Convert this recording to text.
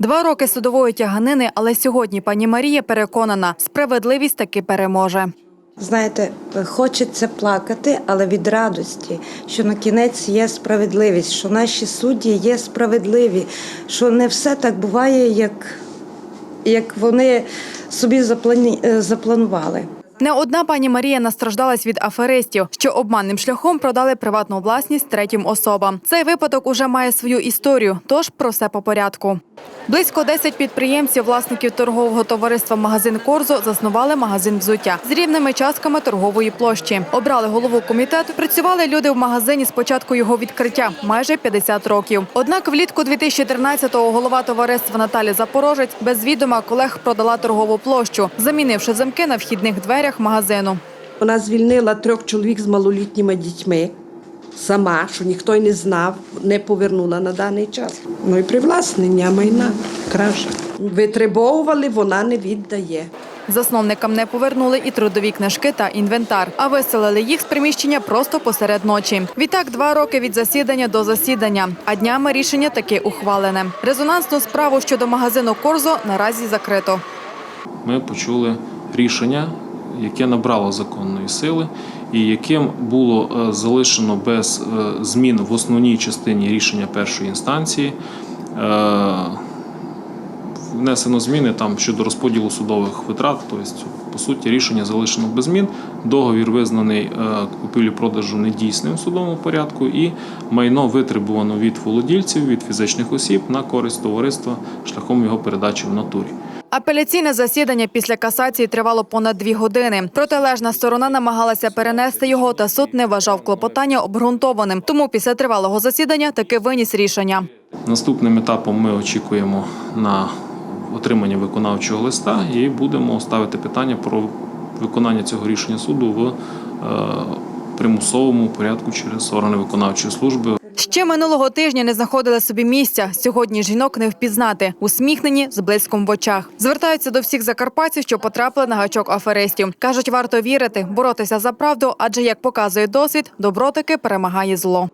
Два роки судової тяганини, але сьогодні пані Марія переконана, справедливість таки переможе. Знаєте, хочеться плакати, але від радості, що на кінець є справедливість, що наші судді є справедливі, що не все так буває, як, як вони собі заплані, е, запланували. Не одна пані Марія настраждалась від аферистів, що обманним шляхом продали приватну власність третім особам. Цей випадок уже має свою історію, тож про все по порядку. Близько 10 підприємців, власників торгового товариства Магазин Корзо заснували магазин взуття з рівними частками торгової площі. Обрали голову комітету. Працювали люди в магазині з початку його відкриття майже 50 років. Однак влітку 2014-го голова товариства Наталі Запорожець без відома колег продала торгову площу, замінивши замки на вхідних дверях магазину. Вона звільнила трьох чоловік з малолітніми дітьми сама, що ніхто й не знав, не повернула на даний час. Ну і привласнення майна, кража. Витребовували, вона не віддає. Засновникам не повернули і трудові книжки та інвентар, а виселили їх з приміщення просто посеред ночі. Відтак два роки від засідання до засідання. А днями рішення таки ухвалене. Резонансну справу щодо магазину Корзо наразі закрито. ми почули рішення, яке набрало законної сили, і яким було е, залишено без е, змін в основній частині рішення першої інстанції. Е, Внесено зміни там щодо розподілу судових витрат, тобто, по суті, рішення залишено без змін. Договір визнаний купівлі-продажу недійсним судовому порядку, і майно витребувано від володільців, від фізичних осіб на користь товариства шляхом його передачі в натурі. Апеляційне засідання після касації тривало понад дві години. Протилежна сторона намагалася перенести його, та суд не вважав клопотання обґрунтованим. Тому після тривалого засідання таки виніс рішення. Наступним етапом ми очікуємо на отримання виконавчого листа і будемо ставити питання про виконання цього рішення суду в е, примусовому порядку через органи виконавчої служби. Ще минулого тижня не знаходили собі місця. Сьогодні жінок не впізнати. Усміхнені з блиском в очах. Звертаються до всіх закарпатців, що потрапили на гачок аферистів. кажуть, варто вірити, боротися за правду, адже як показує досвід, добро таки перемагає зло.